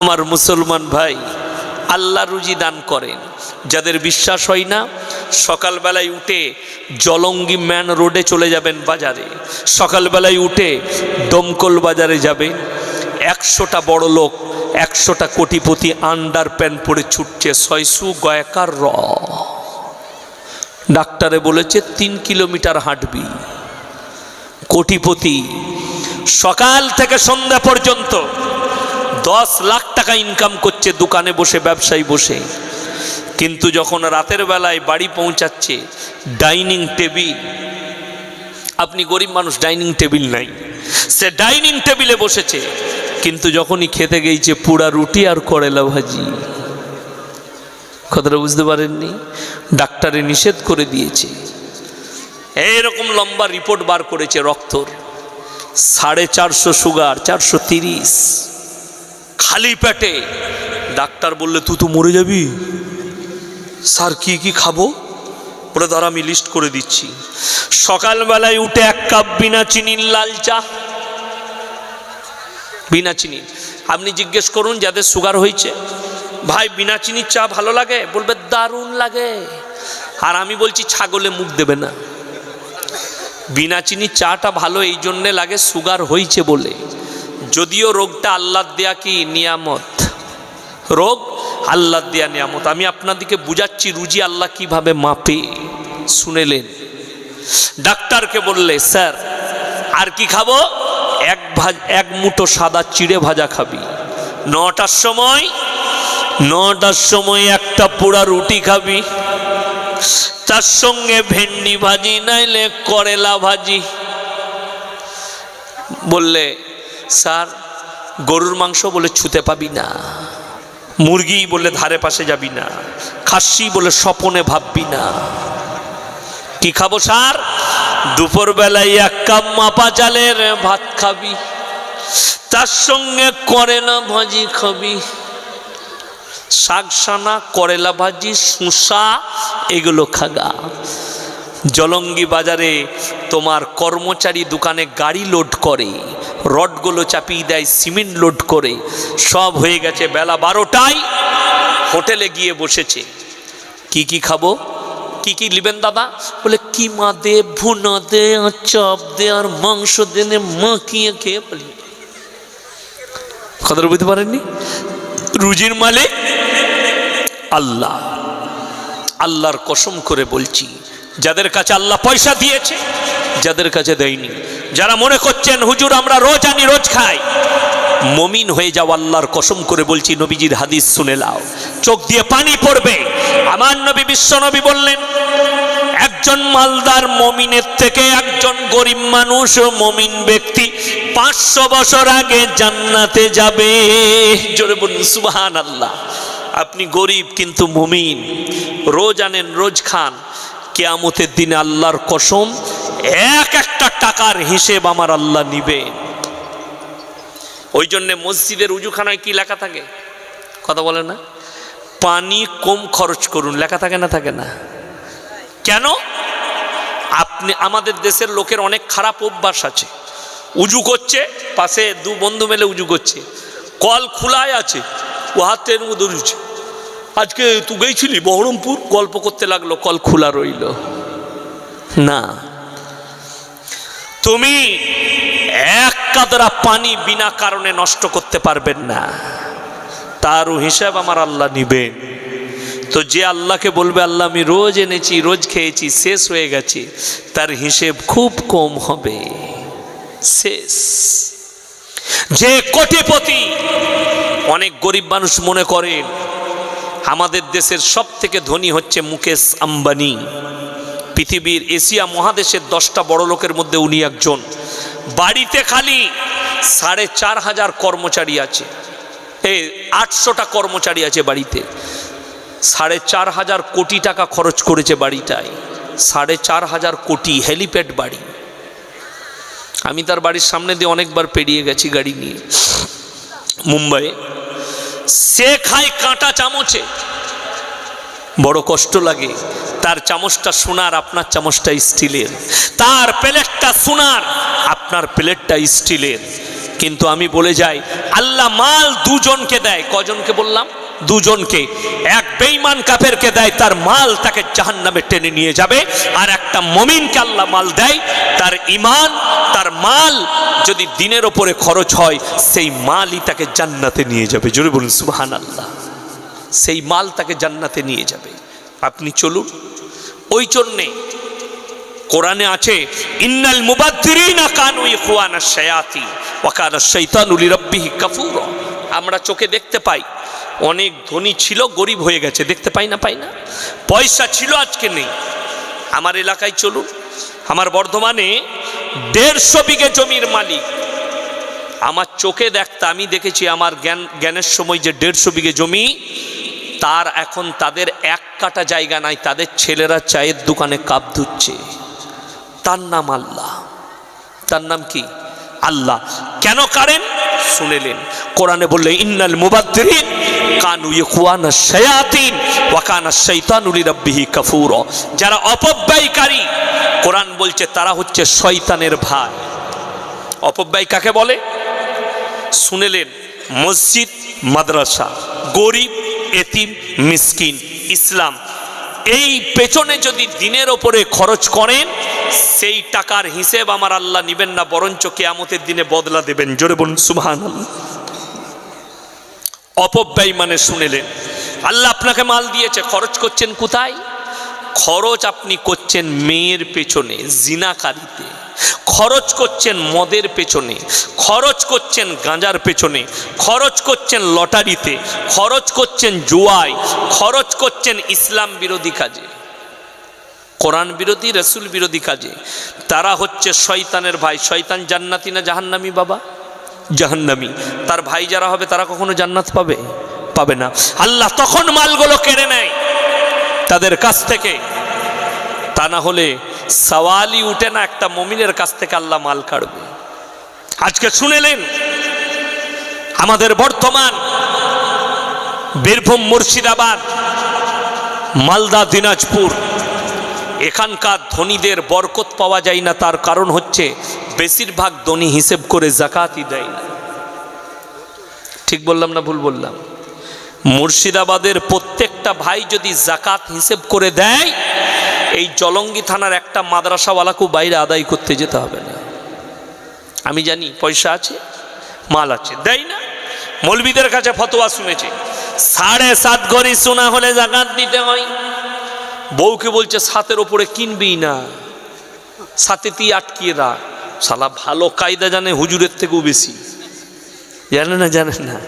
আমার মুসলমান ভাই, আল্লাহ রুজি দান করেন। যাদের বিশ্বাস হয় না, সকালবেলায় উঠে জলঙ্গি ম্যান রোডে চলে যাবেন বাজারে। সকালবেলায় উঠে দমকল বাজারে যাবে একশোটা বড় লোক, একশোটা কোটিপতি আন্ডার প্যান্ট পরে ছুটছে ছয়শু গয়কার র। ডাক্তারে বলেছে, তিন কিলোমিটার হাঁটবি। কোটিপতি, সকাল থেকে সন্ধ্যা পর্যন্ত দশ লাখ টাকা ইনকাম করছে, দোকানে বসে, ব্যবসায়ী বসে। কিন্তু যখন রাতের বেলায় বাড়ি পৌঁছাচ্ছে ডাইনিং টেবিল আপনি গরিব মানুষ ডাইনিং টেবিল নাই। সে ডাইনিং টেবিলে বসেছে। কিন্তু যখনই খেতে গেছে পুরা রুটি আর করেলা ভাজি। কথাটা বুঝতে পারেননি? ডাক্তারে নিষেধ করে দিয়েছে। এইরকম লম্বা রিপোর্ট বার করেছে রক্তর। সাড়ে চারশো সুগার চারশো তিরিশ। খালি পেটে। ডাক্তার বললে, তুই তো মরে যাবি। স্যার, কি কি খাব? বলে ধর আমি লিস্ট করে দিচ্ছি। সকালবেলায় উঠে এক কাপ বিনা চিনির লাল চা। বিনা চিনি। আপনি জিজ্ঞেস করুন, যাদের সুগার হয়েছে। ভাই, বিনা চিনির চা ভালো লাগে? বলবে, দারুণ লাগে। আর আমি বলছি, ছাগলে মুখ দেবে না। বিনা চিনির চাটা ভালো, এই জন্যে লাগে সুগার হয়েছে বলে। যদিও রোগটা আল্লাহ দেয়া কি? নিয়ামত। রোগ আল্লাহ দেয়া নিয়ামত। আমি আপনাদেরকে বুঝাচ্ছি রুজি আল্লাহ কীভাবে মাপে। শুনেলেন। ডাক্তারকে বললে, স্যার, আর কি খাব? এক ভাজ, এক মুঠো সাদা চিড়ে ভাজা খাবি। নটার সময় নটার সময় একটা পোড়া রুটি খাবি। তার সঙ্গে ভেন্ডি ভাজি, নাইলে করেলা ভাজি। বললে স্যার, গরুর মাংস বলে ছুতে পাবি না, মুরগি বলে ধারে পাশে যাবি না, খাসি বলে স্বপনে ভাববি না। কি খাব স্যার? দুপুরবেলায় এক কাপ মাপা চালের ভাত খাবি, তার সঙ্গে করেলা ভাজি খাবি। শাকসানা, করেলা ভাজি শুষা এগুলো খাগা। জলঙ্গি বাজারে তোমার কর্মচারী দোকানে গাড়ি লোড করে। রডগুলো চাপিয়ে দেয় সিমেন্ট লোড করে। সব হয়ে গেছে বেলা বারোটায়। হোটেলে গিয়ে বসেছে। কি কি খাব? কি কি লিবেন দাদা? বলে কিমা দে, ভুনা দে, আর চপ দে, আর মাংস দেনে মাখিয়ে খেয়ে বলি। কথাটা বুঝতে পারেননি? রুজির মালিক? আল্লাহ। আল্লাহর কসম করে বলছি যাদের কাছে আল্লাহ পয়সা দিয়েছে, যাদের কাছে দেয়নি। যারা মনে করছেন, হুজুর, আমরা রোজ আনি, রোজ খাই। মমিন হয়ে যাও, আল্লাহর কসম করে বলছি, নবীজির হাদিস শুনে লাও চোখ দিয়ে পানি পড়বে। আমার নবী, বিশ্ব নবী বললেন, একজন মালদার মমিনের থেকে একজন গরিব মানুষ ও মমিন ব্যক্তি পাঁচশো বছর আগে জান্নাতে যাবে। জোরে বলুন সুবাহান আল্লাহ আপনি গরিব কিন্তু মমিন। রোজ আনেন, রোজ খান। কেয়ামতের দিনে আল্লাহর কসম, এক একটা টাকার হিসেব আমার আল্লাহ নিবে। ওই জন্যে মসজিদের উজুখানায় কি লেখা থাকে? কথা বলে না। পানি কম খরচ করুন, লেখা থাকে না থাকে না? কেন? আপনি, আমাদের দেশের লোকের অনেক খারাপ অভ্যাস আছে। উজু করছে, পাশে দু বন্ধু মেলে উজু করছে। কল খোলায় আছে, ও হাতের মধ্যে আজকে তু গেছিলি বহরমপুর? গল্প করতে লাগল, কল খোলা রইল। না। তুমি এক কাদরা পানি বিনা কারণে নষ্ট করতে পারবেন না। তারও হিসাব আমার আল্লাহ নিবেন তো যে আল্লাহকে বলবে, আল্লাহ, আমি রোজ এনেছি, রোজ খেয়েছি, শেষ হয়ে গেছে। তার হিসেব খুব কম হবে। শেষ। যে কোটিপতি অনেক গরিব মানুষ মনে করেন আমাদের দেশের সব থেকে ধনী হচ্ছে মুকেশ আম্বানি। পৃথিবীর এশিয়া মহাদেশের দশটা বড় লোকের মধ্যে উনি একজন। বাড়িতে খালি সাড়ে চার হাজার কর্মচারী আছে। এই আটশোটা কর্মচারী আছে বাড়িতে। সাড়ে চার হাজার কোটি টাকা খরচ করেছে বাড়িটায়। সাড়ে চার হাজার কোটি হেলিপ্যাড বাড়ি। আমি তার বাড়ির সামনে দিয়ে অনেকবার পেরিয়ে গেছি গাড়ি নিয়ে। মুম্বাইয়ে। সে খায় কাঁটা চামচে। বড় কষ্ট লাগে, তার চামচটা সোনার, আপনার চামচটা স্টিলের। তার প্লেটটা সোনার, আপনার প্লেটটা স্টিলের। কিন্তু আমি বলে যাই, আল্লাহ মাল দুজনকে দেয়। কজনকে বললাম? দুজনকে। এক বেঈমান কাফেরকে দেয়, তার মাল তাকে জাহান্নামে টেনে নিয়ে যাবে। আর একটা মমিনকে আল্লাহ মাল দেয়, তার ইমান তার মাল যদি দিনের ওপরে খরচ হয়, সেই মালই তাকে জান্নাতে নিয়ে যাবে। জোরে বলুন সুবহান আল্লাহ সেই মাল তাকে জান্নাতে নিয়ে যাবে। আপনি চলুন। ওই জন্যে কোরআনে আছে, ইন্নাল মুবাদ্দিরিনা কানু ইখওয়ানা শায়াতি, ওয়া কানা শাইতানু লিরাব্বিহি কাফুরা। আমরা চোখে দেখতে পাই। অনেক ধনী ছিল, গরিব হয়ে গেছে। দেখতে পাই না পাই না। পয়সা ছিল, আজকে নেই। আমার এলাকায় চলুন। আমার বর্ধমানে দেড়শো বিঘে জমির মালিক। আমার চোখে দেখতে, আমি দেখেছি আমার জ্ঞান, জ্ঞানের সময় যে দেড়শো বিঘে জমি, তার এখন তাদের এক কাটা জায়গা নাই। তাদের ছেলেরা চায়ের দোকানে কাপ ধুচ্ছে। তার নাম আল্লাহ। তার নাম কি? আল্লাহ। কেন শুনেলেন। কোরআনে বললে, ইন্নাল মুবাদ্দিরিন কানু ইখওয়ানা শায়াতিন ওয়া কানা শাইতানু লিরাব্বিহি কাফুরা। যারা অপব্যয়কারী, কোরআন বলছে তারা হচ্ছে শয়তানের ভাই। অপব্যয় কাকে বলে? শুনেলেন, মসজিদ, মাদ্রাসা, গরিব, এতিম, মিসকিন, ইসলাম এই পেছনে যদি দিনের ওপরে খরচ করেন, সেই টাকার হিসেব আমার আল্লাহ নিবেন না, বরঞ্চ কেয়ামতের দিনে বদলা দেবেন। জোরে বলুন সুহান অপব্যয় মানে শুনেলেন, আল্লাহ আপনাকে মাল দিয়েছে, খরচ করছেন কোথায়? খরচ আপনি করছেন মেয়ের পেছনে, জিনাকারিতে। খরচ করছেন মদের পেছনে, খরচ করছেন গাঁজার পেছনে, খরচ করছেন লটারিতে, খরচ করছেন জুয়ায়, খরচ করছেন ইসলাম বিরোধী কাজে, কোরআন বিরোধী, রসুল বিরোধী কাজে। তারা হচ্ছে শয়তানের ভাই, শয়তান জান্নাতি না জাহান্নামি বাবা? জাহান্নামি। তার ভাই যারা হবে, তারা কখনো জান্নাত পাবে? পাবে না। আল্লাহ তখন মালগুলো কেড়ে নেয়। তাদের কাছ থেকে। তা না হলে সওয়ালই উঠে না, একটা মমিনের কাছ থেকে আল্লাহ মাল কাড়বে। আজকে শুনেলেন, আমাদের বর্তমান বীরভূম মুর্শিদাবাদ, মালদা, দিনাজপুর, এখানকার ধনীদের বরকত পাওয়া যায় না, তার কারণ হচ্ছে বেশিরভাগ ধনী হিসেব করে জাকাতই দেয় না। ঠিক বললাম না ভুল বললাম? মুর্শিদাবাদের প্রত্যেকটা ভাই যদি জাকাত হিসেব করে দেয় এই জলঙ্গি থানার একটা মাদ্রাসাওয়ালাকেও বাইরে আদায় করতে যেতে হবে না। আমি জানি পয়সা আছে, মাল আছে, দেয় না। মৌলবিদের কাছে ফতোয়া শুনেছে, সাড়ে সাত গড়ি সোনা হলে জাকাত দিতে হয়। বউকে বলছে, সাতের ওপরে কিনবি না সাথে তুই আটকিয়ে রাখ। সালা ভালো কায়দা জানে হুজুরের থেকেও বেশি। জানে না জানে না।